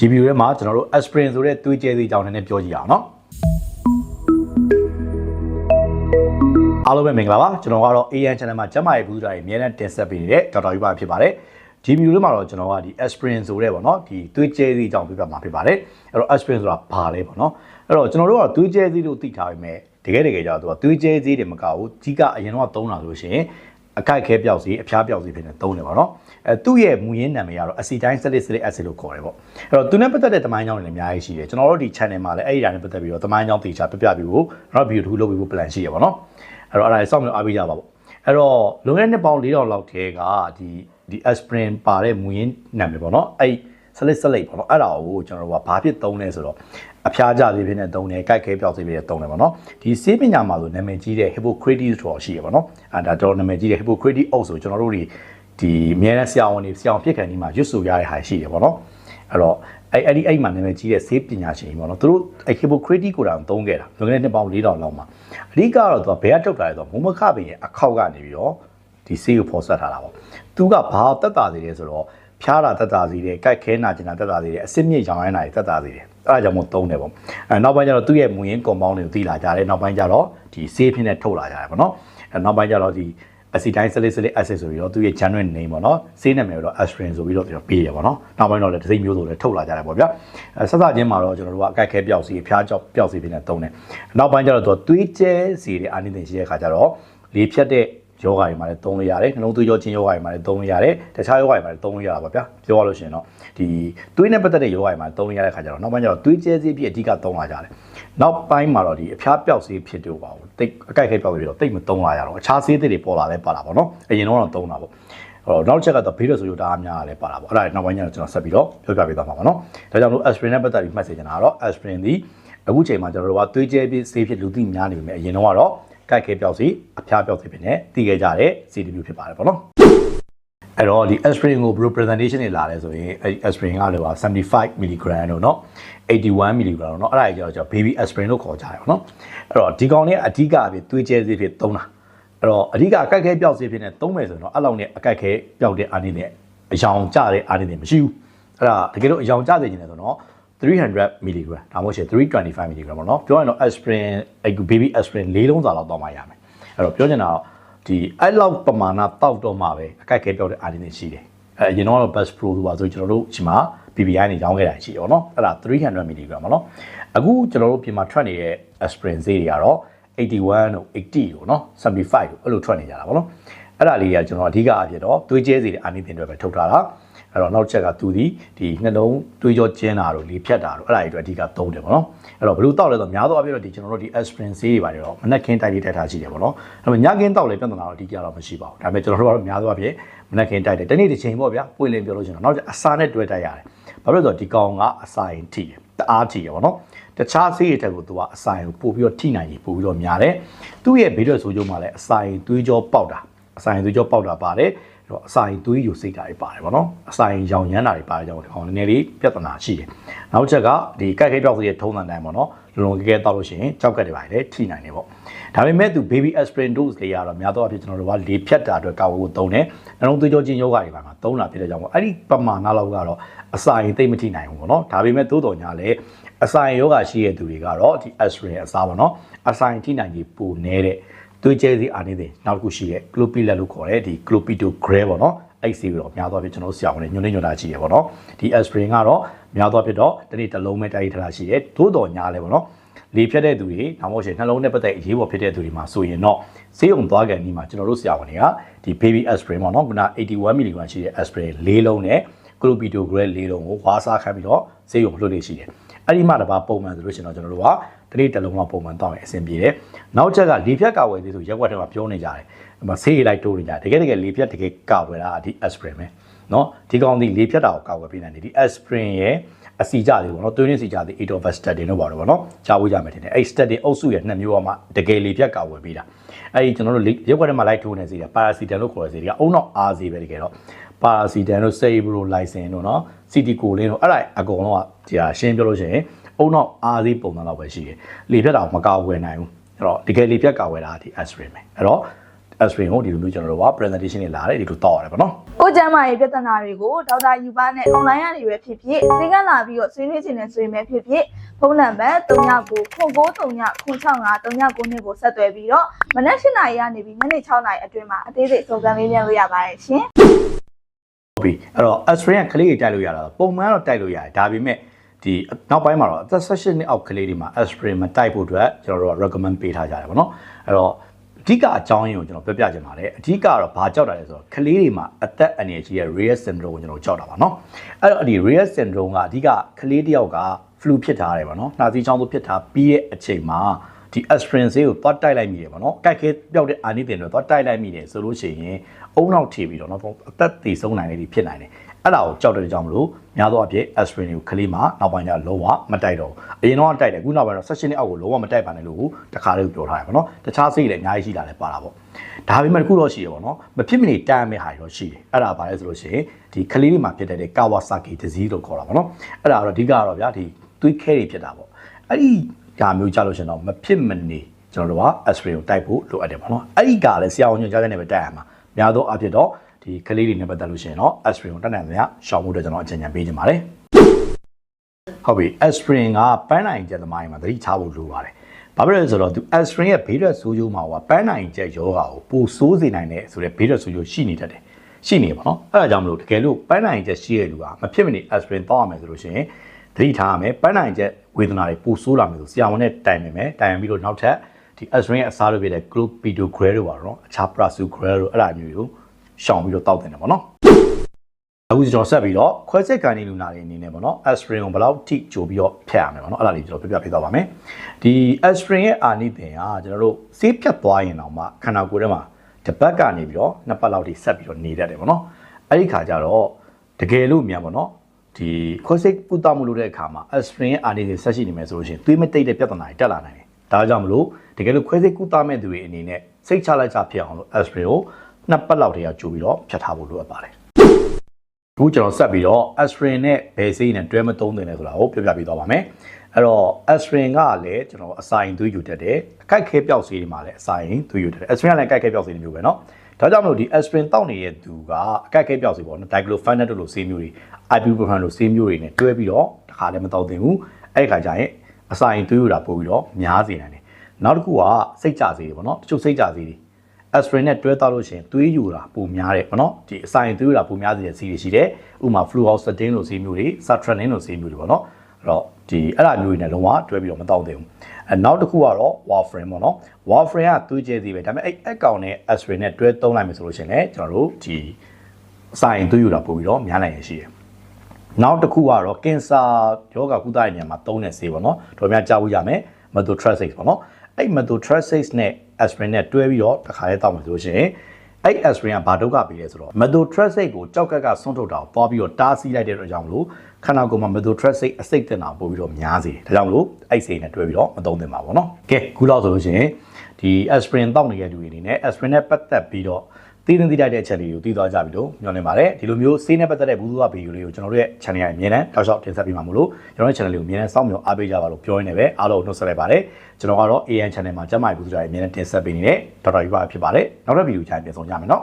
ဒီဗီဒီယိုထဲမှာကျွန်တော်တို့ aspirin ဆိုတဲ့သွေးကြဲသေးအကြောင်းနည်းနည်းပြောကြည့်အောင်နော်အားလုံးပဲမင်္ဂလာပါကျွန်တော်ကတော့ AN channel မှာကျန်းမာရေးဘူးတာတွေအများနဲ့တင်ဆက်ပေးနေတဲ့ဒေါက်တာယူပါဖြစ်ပါတယ်ဒီဗီဒီယိုထဲမှာတော့ကျွန်တော်ကဒီ aspirin ဆိုတဲ့ပေါ့နော်ဒီသွေးကြဲသေးအကြောင်းပြပြမှာဖြစ်ပါတယ်အဲ့တော့ aspirin ဆိုတာဘာလဲပေါ့နော်အဲ့တော့ကျွန်တော်တို့ကသွေးကြဲသေးလို့သိထားပေမဲ့တကယ်တကယ်ကျတော့သူကသွေးကြဲသေးတယ်မကဘူးကြီးကအရင်တော့သုံးတာလို့ရှိရင် အကိုက်ခဲပြောက်စီအဖျားပြောက်စီဖြစ်နေသုံးတယ်ပေါ့နော်အဲသူ့ရဲ့မူရင်းနာမည်ကတော့ acetylene salicylic acid လို့ခေါ်တယ်ပေါ့အဲ့တော့သူနဲ့ပတ်သက်တဲ့တမိုင်းကြောင်းတွေလည်းအများကြီးရှိတယ်ကျွန်တော်တို့ဒီ channel မှာလည်းအဲ့ဒီဓာတ်နဲ့ပတ်သက်ပြီးတော့တမိုင်းကြောင်းတေချာပြပြပြီးဖို့တော့ဗီဒီယိုတစ်ခုလုပ်ပြီးဖို့ plan ရှိရပါတော့အဲ့တော့အဲ့ဒါစောင့်မျှော်အားပေးကြပါပေါ့အဲ့တော့လွန်ခဲ့တဲ့နှစ်ပေါင်း4000လောက်ထဲကဒီဒီ aspirin ပါတဲ့မူရင်းနာမည်ပေါ့နော်အဲ့ salicylic salicylic ပေါ့နော်အဲ့ဒါကိုကျွန်တော်တို့ကဘာဖြစ်သုံးလဲဆိုတော့ အဖျားကြသေးဖြစ်နေသုံးတယ်၊ကြိုက်ခဲပြောက်သေးဖြစ်နေသုံးတယ်ပေါ့နော်ဒီဆေးပညာမှာဆိုနာမည်ကြီးတဲ့ Hippocrates ဆိုတာရှိရပါတော့အဲဒါတော်နာမည်ကြီးတဲ့ Hippocrates အုပ်ဆိုကျွန်တော်တို့တွေဒီအများနဲ့ဆရာဝန်တွေဆရာဝန်ဖြစ်ခံဒီမှာရွတ်ဆိုရတဲ့ဟာရှိတယ်ပေါ့နော်အဲ့တော့အဲ့အဲ့ဒီအဲ့မှာနာမည်ကြီးတဲ့ဆေးပညာရှင်ပေါ့နော်သူတို့အဲ့ Hippocrates ကိုတောင်သုံးခဲ့တာလွန်ခဲ့တဲ့နှစ်ပေါင်း4000လောက်မှာအဓိကတော့သူကဘယ်ကထုတ်တာလဲဆိုတော့မုံမခပင်ရဲ့အခောက်ကနေပြီးတော့ဒီဆေးကိုဖော်ဆက်ထားတာပေါ့သူကဘာတက်တာသေးလဲဆိုတော့ ဖျားတာတက်တာသေးတယ်၊ကြိုက်ခဲနာကျင်တာတက်တာသေးတယ်၊အစစ်မြစ်ရောင်ရိုင်းတာတွေတက်တာသေးတယ်။အဲဒါကြောင့်မို့သုံးတယ်ပေါ့။အဲနောက်ပိုင်းကျတော့သူ့ရဲ့မူရင်း compound တွေကိုသိလာကြတယ်။နောက်ပိုင်းကျတော့ဒီဆေးဖြစ်နေထုတ်လာကြတယ်ပေါ့နော်။အဲနောက်ပိုင်းကျတော့ဒီ acetylene salicylic acid ဆိုပြီးတော့သူ့ရဲ့ genuine name ပေါ့နော်။ဆေးနာမည်တော့ aspirin ဆိုပြီးတော့ပြောပေးရပေါ့နော်။နောက်ပိုင်းတော့လည်းတစ်စိမ့်မျိုးဆိုလည်းထုတ်လာကြတယ်ပေါ့ဗျာ။အဲဆက်စချင်းမှာတော့ကျွန်တော်တို့ကအကြိုက်ခဲပျောက်စီဖျားကြောက်ပျောက်စီဖြစ်နေသုံးတယ်။နောက်ပိုင်းကျတော့သူသွေးကျဲစီတဲ့အာနိသင်ရှိတဲ့ခါကျတော့လေဖြတ်တဲ့ ယောဂါတွေမှာလည်းသုံးလို့ရတယ်နှလုံးသွေးကြောချင်းယောဂါတွေမှာလည်းသုံးလို့ရတယ်တခြားယောဂါတွေမှာလည်းသုံးလို့ရတာပါဗျာပြောရလို့ရှိရင်တော့ဒီသွေးနဲ့ပတ်သက်တဲ့ယောဂါတွေမှာသုံးလို့ရတဲ့ခါကျတော့နောက်ပိုင်းကျတော့သွေးကျဲစေးပြည့်အဓိကသုံးလာကြတယ်နောက်ပိုင်းမှာတော့ဒီအဖျားပျောက်စေးဖြစ်တော့ပါဘူးတိတ်အကြိုက်ခဲပျောက်စေးဖြစ်တော့တိတ်မသုံးလာရတော့အခြားစေးတွေပေါ်လာလဲပါလာပါတော့အရင်တော့သုံးတာပေါ့အော်နောက်ချက်ကတော့ဘေးရဆိုရတာအများလည်းပါလာပေါ့အဲ့ဒါနောက်ပိုင်းကျတော့ကျွန်တော်ဆက်ပြီးတော့ပြောပြပေးသွားမှာပါနော်ဒါကြောင့်လို့ aspirin နဲ့ပတ်သက်ပြီးမှတ်စေချင်တာကတော့ aspirin ဒီအခုချိန်မှာကျွန်တော်တို့ကသွေးကျဲပြည့်စေးဖြစ်လူသိများနေပြီမဲ့အရင်တော့ကတော့ ကြိုက်ခဲပြောက်စီအဖျားပြောက်စီဖြစ်နေတည်ခဲ့ကြတဲ့ CW ဖြစ်ပါတယ်ပေါ့နော်အဲ့တော့ဒီ aspirin ကို bro presentation တွေလာတယ်ဆိုရင်အဲ့ဒီ aspirin ကလည်းပါ75 mg တို့เนาะ81 mg တို့เนาะအဲ့ဒါကြီးကျတော့ baby aspirin လို့ခေါ်ကြတယ်ပေါ့နော်အဲ့တော့ဒီကောင်လေးအဓိကအဖြစ်သွေးကျဲစေးဖြစ်သုံးတာအဲ့တော့အဓိကအကြိုက်ခဲပြောက်စေးဖြစ်နေသုံးမယ်ဆိုရင်တော့အဲ့လောက်နဲ့အကြိုက်ခဲပြောက်တဲ့အာနိနဲ့အယောင်ကျတဲ့အာနိနဲ့မရှိဘူးအဲ့ဒါတကယ်လို့အယောင်ကျစေခြင်းလဲဆိုတော့ 300 mg ဒါမှမဟုတ်ရှင်325 mg ပေါ့နော်ပြောရင်တော့ aspirin baby aspirin ၄လုံးစာလောက်တောင်းမှရမယ်အဲ့တော့ပြောချင်တာတော့ဒီအဲ့လောက်ပမာဏတောက်တော့မှပဲအကိုက်ခဲပြောတဲ့အာဒီနေရှိတယ်အဲအရင်တော့ best pro ဆိုပါဆိုကျွန်တော်တို့ဒီမှာ BBI နေရောင်းခဲ့တာရှိရောနော်အဲ့ဒါ300 mg ပေါ့နော်အခုကျွန်တော်တို့ပြင်မှာထွက်နေတဲ့ aspirin ဈေးတွေကတော့81တို့80တို့နော်75တို့အဲ့လိုထွက်နေကြတာပေါ့နော်အဲ့ဒါလေးတွေကကျွန်တော်အဓိကအဖြစ်တော့သွေးကျဲစီတဲ့အာနိသင်တွေပဲထုတ်ထားတာ အဲ့တော့နောက်ချက်ကသူဒီဒီနှလုံးတွေးကြောကျင်းတာတို့လေဖြတ်တာတို့အဲ့ဒါတွေအတွက်အဓိကသုံးတယ်ပေါ့နော်အဲ့တော့ဘလို့တောက်လဲဆိုများသောအားဖြင့်တော့ဒီကျွန်တော်တို့ဒီ aspirin ဆေးတွေပါတယ်တော့မနက်ခင်းတိုက်လေးတိုက်ထားရှိတယ်ပေါ့နော်ဒါပေမဲ့ညခင်းတောက်လဲပြဿနာတော့အဓိကတော့မရှိပါဘူးဒါပေမဲ့ကျွန်တော်တို့ကတော့များသောအားဖြင့်မနက်ခင်းတိုက်တယ်တနေ့တစ်ချိန်ပေါ့ဗျာပွင့်လင်းပြောလို့ရှိရင်တော့နောက်ကျအစာနဲ့တွဲတိုက်ရတယ်ဘာလို့လဲဆိုတော့ဒီကောင်ကအစာရင်ထိတယ်တအားထိရပေါ့နော်တခြားဆေးတွေတက်ကိုသူကအစာရင်ပို့ပြီးတော့ထိနိုင်ကြီးပို့ပြီးတော့များတယ်သူ့ရဲ့ဘေးထွက်ဆိုးကျိုးမှာလည်းအစာရင်သွေးကြောပေါက်တာအစာရင်သွေးကြောပေါက်တာပါတယ်အဲ့ တော့အစာရင်သွေးယူစိတ်တာတွေပါတယ်ဗောနော်အစာရင်ရောင်ရမ်းတာတွေပါတယ်ကြောင့်ဒီကောင်နည်းနည်းလေးပြဿနာရှိတယ်နောက်ချက်ကဒီကြိုက်ခဲပြောက်စီရဲ့ထုံးစံတိုင်းဗောနော်လုံလုံကဲကဲတောက်လို့ရှိရင်ကြောက်ကက်တွေပါတယ်လေထိနိုင်တယ်ဗောဒါပေမဲ့သူ baby aspirin dose လေးကတော့များသောအားဖြင့်ကျွန်တော်တို့ကလေဖြတ်တာအတွက်ကာဝယ်ဖို့သုံးတယ်နှလုံးသွေးကြောချင်းယောဂတွေပါမှာသုံးတာဖြစ်တဲ့ကြောင့်ဗောအဲ့ဒီပမာဏလောက်ကတော့အစာရင်သိမ့်မထိနိုင်ဘူးဗောနော်ဒါပေမဲ့သို့တော်ညာလည်းအစာရင်ယောဂရှိတဲ့သူတွေကတော့ဒီ aspirin အစားဗောနော်အစာရင်ထိနိုင်ကြီးပိုနေတဲ့ သွေးကျဲစီအာနေတယ်နောက်တစ်ခုရှိတဲ့ clopidogrel လို့ခေါ်တဲ့ဒီ clopidogrel ပေါ့နော်အဲ့စီပြီးတော့များသောအားဖြင့်ကျွန်တော်ဆရာဝန်တွေညွှန်နေညွှန်တာရှိရပေါ့နော်ဒီ aspirin ကတော့များသောအားဖြင့်တော့တနေ့တစ်လုံးပဲတိုက်ထတာရှိတယ်သို့တော်ညာလဲပေါ့နော်လေဖြတ်တဲ့သူတွေနောက်မှရှင်နှလုံးနဲ့ပတ်သက်အရေးပေါ်ဖြစ်တဲ့သူတွေမှာဆိုရင်တော့ဆေးရုံသွားကန်ဒီမှာကျွန်တော်တို့ဆရာဝန်တွေကဒီ baby aspirin ပေါ့နော်ခုန81 mg ရှိတဲ့ aspirin ၄လုံးနဲ့ clopidogrel ၄လုံးကိုဝါးစားခိုင်းပြီးတော့ဆေးရုံလွှတ်လို့ရှိတယ်အဲ့ဒီမှတပါပုံမှန်ဆိုလို့ရှင်တော့ကျွန်တော်တို့က တနေ့တလုံးလောက်ပုံမှန်တောက်ရင်အဆင်ပြေတယ်နောက်ချက်ကလေပြတ်ကာဝယ်သေးဆိုရက်ွက်ထဲမှာပြောနေကြတယ်ဆေးရည်လိုက်တိုးနေကြတယ်တကယ်တကယ်လေပြတ်တကယ်ကာဝယ်တာဒီ aspirin ပဲနော်ဒီကောင်ဒီလေပြတ်တာကိုကာဝယ်ပေးနိုင်တယ်ဒီ aspirin ရဲ့အစီကြတွေပေါ့နော်သွေးရင်းစီကြတွေ atorvastatin တို့ပါတော့ပေါ့နော်ကြားဖို့ကြမယ်ထင်တယ်အဲ့ statin အုပ်စုရဲ့နှစ်မျိုးအမှတကယ်လေပြတ်ကာဝယ်ပေးတာအဲ့ဒီကျွန်တော်တို့ရက်ွက်ထဲမှာလိုက်ထိုးနေစေတာ paracetamol လို့ခေါ်တဲ့စေတွေကအုံတော့အားစေပဲတကယ်တော့ paracetamol တို့ cerebrolysin တို့နော် citicolin တို့အဲ့ဒါအကုန်လုံးကဒီဟာရှင်းပြောလို့ရှိရင် အုံနောက်အားစီပုံစံလောက်ပဲရှိတယ်လေဖြတ်တာမကာဝယ်နိုင်ဘူးအဲ့တော့တကယ်လေဖြတ်ကာဝယ်တာဒီ aspirin ပဲအဲ့တော့ aspirin ကိုဒီလိုမျိုးကျွန်တော်တို့က presentation တွေလာတယ်ဒီလိုတောက်ရတယ်ပေါ့နော်ကိုကျမ်းမာရေးပြဿနာတွေကိုဒေါက်တာယူပါနဲ့ online ကနေပဲဖြစ်ဖြစ်ဈေးကလာပြီးတော့ဆွေးနွေးခြင်းနဲ့ဆွေးနွေးဖြစ်ဖြစ်ဖုန်းနံပါတ်3993933939နဲ့ကိုဆက်သွယ်ပြီးတော့မနက်၈နာရီကနေပြီးညနေ6နာရီအတွင်းမှာအသေးစိတ်စုံစမ်းမေးမြန်းလို့ရပါတယ်ရှင်ဟုတ်ပြီအဲ့တော့ aspirin ကကလေးတွေတိုက်လို့ရတာပုံမှန်တော့တိုက်လို့ရတယ်ဒါပေမဲ့ ဒီနောက်ပိုင်းမှာတော့အသက်18နှစ်အောက်ကလေးတွေမှာ aspirin မတိုက်ဖို့အတွက်ကျွန်တော်တို့က recommend ပေးထားကြတယ်ပေါ့နော်အဲ့တော့အဓိကအကြောင်းရင်းကိုကျွန်တော်ပြောပြချင်ပါတယ်အဓိကတော့ဘာကြောက်တာလဲဆိုတော့ကလေးတွေမှာအသက်အန္တရာယ်ကြီးရဲ့ Rare syndrome ကိုကျွန်တော်ကြောက်တာပါနော်အဲ့တော့ဒီ Rare syndrome ကအဓိကကလေးတစ်ယောက်က flu ဖြစ်ထားတယ်ပေါ့နော်နှာစေးချောင်းဆိုဖြစ်ထားပြီးရဲ့အချိန်မှာဒီ aspirin ဆေးကိုသွားတိုက်လိုက်မိတယ်ပေါ့နော်။ကြိုက်ခဲပြောက်တဲ့အာနိသင်တွေသွားတိုက်လိုက်မိတယ်ဆိုလို့ရှိရင်အုံနောက်ထည့်ပြီးတော့နော်အသက်သေဆုံးနိုင်တယ်ဖြစ်နိုင်တယ်။ အဲ့ဒါကိုကြောက်တဲ့ကြောင့်မလို့များသောအားဖြင့် aspirin ကိုကလေးမှာနောက်ပိုင်းကျလုံးဝမတိုက်တော့ဘူး။အရင်တော့တိုက်တယ်အခုနောက်ပိုင်းတော့16နှစ်အောက်ကိုလုံးဝမတိုက်ပါနဲ့လို့တခါလေးပြောထားတယ်ပေါ့နော်။တခြားဆေးတွေလည်းအများကြီးရှိလာတယ်ပါတာပေါ့။ဒါပေမဲ့တစ်ခုတော့ရှိတယ်ပေါ့နော်။မဖြစ်မနေတမ်းမဲ့ဟာတွေတော့ရှိတယ်။အဲ့ဒါဘာလဲဆိုလို့ရှိရင်ဒီကလေးတွေမှာဖြစ်တဲ့ Kawasaki disease လို့ခေါ်တာပေါ့နော်။အဲ့ဒါကတော့အဓိကကတော့ဗျာဒီသွေးခဲတွေဖြစ်တာပေါ့။အဲ့ဒီဒါမျိုးကြလို့ရှိရင်တော့မဖြစ်မနေကျွန်တော်တို့က aspirin ကိုတိုက်ဖို့လိုအပ်တယ်ပေါ့နော်အဲ့ဒီကလည်းဆရာဝန်ညွှန်ကြားချက်နဲ့ပဲတိုက်ရမှာများသောအားဖြင့်တော့ ဒီကလေးတွေနဲ့ပတ်သက်လို့ရှိရင်တော့ aspirin ကိုတက်နိုင်များရှောင်မှုအတွက်ကျွန်တော်အကြံဉာဏ်ပေးချင်ပါတယ်ဟုတ်ပြီ aspirin ကပန်းနိုင်ကျက်သမားတွေမှာသတိထားဖို့လိုပါတယ်ဘာဖြစ်လဲဆိုတော့သူ aspirin ရဲ့ဘေးထွက်ဆိုးကျိုးမှာကပန်းနိုင်ကျက်ယောဂါကိုပိုဆိုးစေနိုင်တဲ့ဆိုတဲ့ဘေးထွက်ဆိုးကျိုးရှိနေတတ်တယ်ရှိနေပါတော့အဲ့ဒါကြောင့်မလို့တကယ်လို့ပန်းနိုင်ကျက်ရှိတဲ့လူကမဖြစ်မနေ aspirin တောက်ရမယ်ဆိုလို့ရှိရင်သတိထားရမယ်ပန်းနိုင်ကျက်ဝေဒနာတွေပိုဆိုးလာမယ်ဆိုဆရာဝန်နဲ့တိုင်ပင်မယ်တိုင်ပင်ပြီးတော့နောက်ထပ်ဒီ aspirin ရဲ့အစားလုပ်ပြတဲ့ clopidogrel တို့ပါတော့အခြား prasugrel တို့အဲ့ဒါမျိုးတွေကို ရှောင်ပြီးတော့တောက်တင်တယ်ပေါ့နော်အခုကျွန်တော်ဆက်ပြီးတော့ခွဲစိတ်ကန်နေလူနာတွေအနေနဲ့ပေါ့နော် aspirin ကိုဘယ်လောက်ထိကြိုပြီးတော့ဖြတ်ရမယ်ပေါ့နော်အဲ့ဒါလေးကျွန်တော်ပြပြပေးသွားပါမယ်ဒီ aspirin ရဲ့အာနိသင်ကကျွန်တော်တို့ဆေးဖြတ်သွားရင်တော့မှခန္ဓာကိုယ်ထဲမှာတစ်ပတ်ကနေပြီးတော့နှစ်ပတ်လောက်ထိဆက်ပြီးတော့နေတတ်တယ်ပေါ့နော်အဲ့ဒီခါကျတော့တကယ်လို့မြန်ပေါ့နော်ဒီခွဲစိတ်ကုသမှုလုပ်တဲ့အခါမှာ aspirin ရဲ့အာနိသင်ဆက်ရှိနေမယ်ဆိုလို့ရှိရင်သွေးမတိတ်တဲ့ပြဿနာတွေတက်လာနိုင်တယ်ဒါကြောင့်မလို့တကယ်လို့ခွဲစိတ်ကုသမဲ့သူတွေအနေနဲ့စိတ်ချလက်ချဖြစ်အောင်လို့ aspirin ကို နှစ်ပတ်လောက်တည်းကကြိုပြီးတော့ဖြတ်ထားဖို့လိုအပ်ပါတယ်အခုကျွန်တော်ဆက်ပြီးတော့ aspirin နဲ့ဘယ်ဆေးနဲ့တွဲမသုံးသင့်လဲဆိုတာကိုပြောပြပေးသွားပါမယ်အဲ့တော့ aspirin ကလည်းကျွန်တော်အစာရင်သွေးယူတတ်တယ်အကိုက်ခဲပြောက်ဆေးတွေမှာလည်းအစာရင်သွေးယူတတ်တယ် aspirin ကလည်းအကိုက်ခဲပြောက်ဆေးတွေမျိုးပဲเนาะဒါကြောင့်မလို့ဒီ aspirin တောက်နေတဲ့သူကအကိုက်ခဲပြောက်ဆေးပေါ့နော် diclofenac တို့လိုဆေးမျိုးတွေ ibuprofen လိုဆေးမျိုးတွေနဲ့တွဲပြီးတော့တခါလည်းမတောက်သင့်ဘူးအဲ့ဒီခါကျရင်အစာရင်သွေးယူတာပို့ပြီးတော့များစေနိုင်တယ်နောက်တစ်ခုကစိတ်ကြဆေးတွေပေါ့နော်တချို့စိတ်ကြဆေးတွေ aspirin နဲ့တွဲတောက်လို့ရှိရင်သွေးယူတာပိုများတယ်ပေါ့နော်ဒီအစာရင်သွေးယူတာပိုများစေတဲ့ဆေးတွေရှိတယ်ဥပမာ fluoxetine လိုဆေးမျိုးတွေ sertraline လိုဆေးမျိုးတွေပေါ့နော်အဲ့တော့ဒီအဲ့ဒါမျိုးတွေနဲ့လုံးဝတွဲပြီးတော့မတောက်သင့်ဘူးအဲနောက်တစ်ခုကတော့ warfarin ပေါ့နော် warfarin ကသွေးကျဲသေးပဲဒါပေမဲ့အဲ့အကောင်နဲ့ aspirin နဲ့တွဲသုံးလိုက်မယ်ဆိုလို့ရှိရင်လည်းကျွန်တော်တို့ဒီအစာရင်သွေးယူတာပိုပြီးတော့များနိုင်ရရှိတယ်နောက်တစ်ခုကတော့ကင်ဆာယောဂကုသတဲ့နေရာမှာသုံးတဲ့ဆေးပေါ့နော်တော်များကြားဖို့ရမယ် methotrexate ပေါ့နော်အဲ့ methotrexate နဲ့ aspirin နဲ့တွဲပြီးတော့တစ်ခါလေးတောက်မယ်ဆိုလို့ရှိရင်အဲ့ aspirin ကဘာဒုက္ခပေးလဲဆိုတော့ methotrexate ကိုကြောက်ကက်ကဆွန့်ထုတ်တာကိုပွားပြီးတော့တားဆီးလိုက်တဲ့အတွက်ကြောင့်မလို့ခန္ဓာကိုယ်မှာ methotrexate အစိတ်တင်တာပို့ပြီးတော့များစေတယ်ဒါကြောင့်မလို့အဲ့စိတ်နဲ့တွဲပြီးတော့မသုံးသင့်ပါဘူးเนาะကဲခုလောက်ဆိုလို့ရှိရင်ဒီ aspirin တောက်နေတဲ့လူတွေအနေနဲ့ aspirin နဲ့ပတ်သက်ပြီးတော့ တည်နေတည်တဲ့အချက်လေးကိုသိသွားကြပြီလို့ညွှန်နေပါတယ်ဒီလိုမျိုးဆေးနဲ့ပတ်သက်တဲ့ဘူးသူကဗီဒီယိုလေးကိုကျွန်တော်တို့ရဲ့ channel ရဲ့အမြင်နဲ့တောက်လျှောက်တင်ဆက်ပေးမှာမို့လို့ကျွန်တော်ရဲ့ channel လေးကိုအမြင်နဲ့စောင့်မျှော်အားပေးကြပါလို့ပြောရင်းနဲ့ပဲအားလုံးနှုတ်ဆက်လိုက်ပါတယ်ကျွန်တော်ကတော့ AN channel မှာကျမကြီးဘူးသူရဲ့အမြင်နဲ့တင်ဆက်ပေးနေတဲ့ဒေါက်တာယူပါဖြစ်ပါတယ်နောက်တဲ့ဗီဒီယိုချိုင်ပြန်ဆောင်ကြမယ်နော်